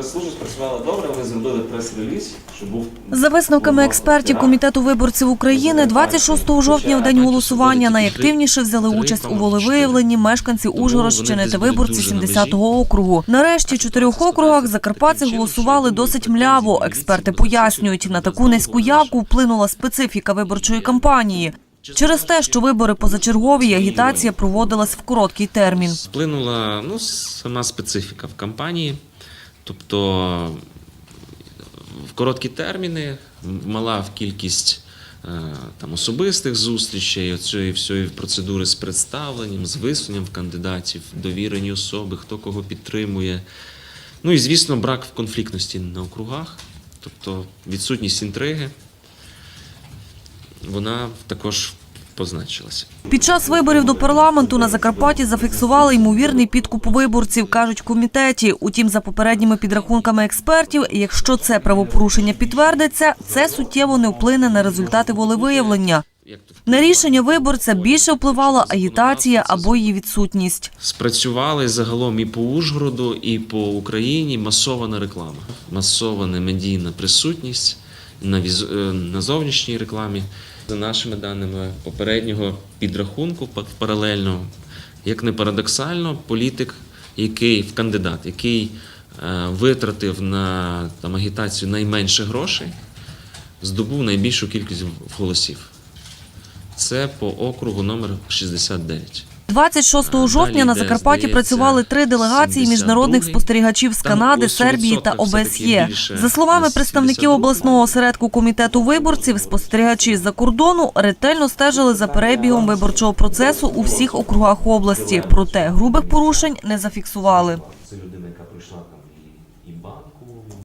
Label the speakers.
Speaker 1: Прес-служба спрацювала добре, вони зробили прес-реліз, щоб був
Speaker 2: За висновками експертів комітету виборців України, 26 жовтня, в день голосування, найактивніше взяли участь у волевиявленні мешканці Ужгородщини та виборці 70-го округу. Нарешті в чотирьох округах закарпатці голосували досить мляво. Експерти пояснюють, на таку низьку явку вплинула специфіка виборчої кампанії. Через те, що вибори позачергові, агітація проводилась в короткий термін.
Speaker 3: Вплинула ну, сама специфіка в кампанії, тобто в короткі терміни, мала кількість е, там, особистих зустрічей, оцієї всієї процедури з представленням, з висуненням кандидатів, довірені особи, хто кого підтримує. Ну і, звісно, брак в конфліктності на округах, тобто відсутність інтриги, вона також позначилася.
Speaker 2: Під час виборів до парламенту на Закарпатті зафіксували ймовірний підкуп виборців, кажуть в комітеті. Утім, за попередніми підрахунками експертів, якщо це правопорушення підтвердиться, це суттєво не вплине на результати волевиявлення. На рішення виборця більше впливала агітація або її відсутність.
Speaker 3: Спрацювали загалом і по Ужгороду, і по Україні масована реклама, масована медійна присутність на, віз... е, на зовнішній рекламі. За нашими даними попереднього підрахунку паралельно, як не парадоксально, політик, який кандидат, який е, витратив на там, агітацію найменше грошей, здобув найбільшу кількість голосів. Це по округу номер 69.
Speaker 2: 26 жовтня на Закарпатті працювали три делегації міжнародних спостерігачів з Канади, Сербії та ОБСЄ. За словами представників обласного осередку комітету виборців, спостерігачі з-за кордону ретельно стежили за перебігом виборчого процесу у всіх округах області. Проте грубих порушень не зафіксували.